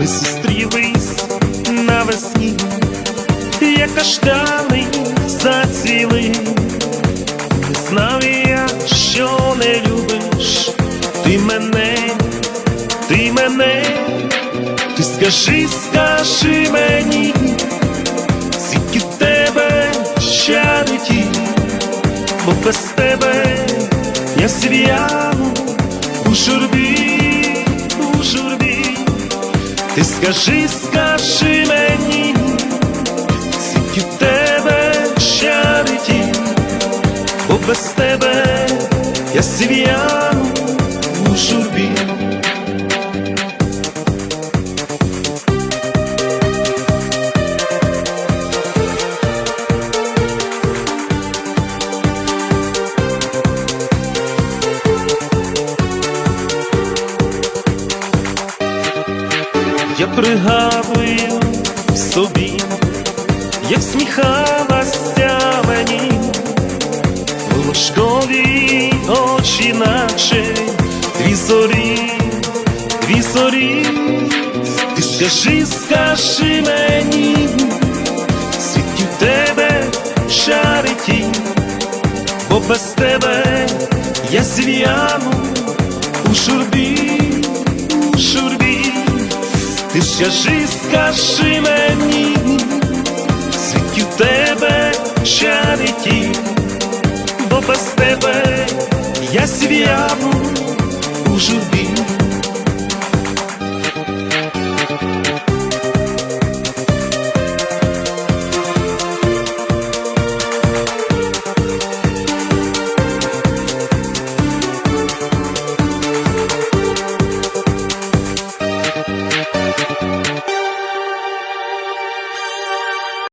Ми зустрілись навесні, як каштани зацвіли, не знав я, що не любиш, ти мене, ти мене, ти скажи, скажи мені, звідки тебе щадить, бо без тебе я св'яну у журбі ти скажи, скажи мені, скільки в тебе щадиті, бо без тебе я св'яну у журбі. Я пригадую собі, як сміхалася мені, волошкові очі, наче дві зорі, дві зорі, ти скажи, скажи мені, світі в тебе шариті, бо без тебе я у журбі, у журбі. Зв'яжи, скажи мені, звідки в тебе чаріті, бо без тебе я св'яну у.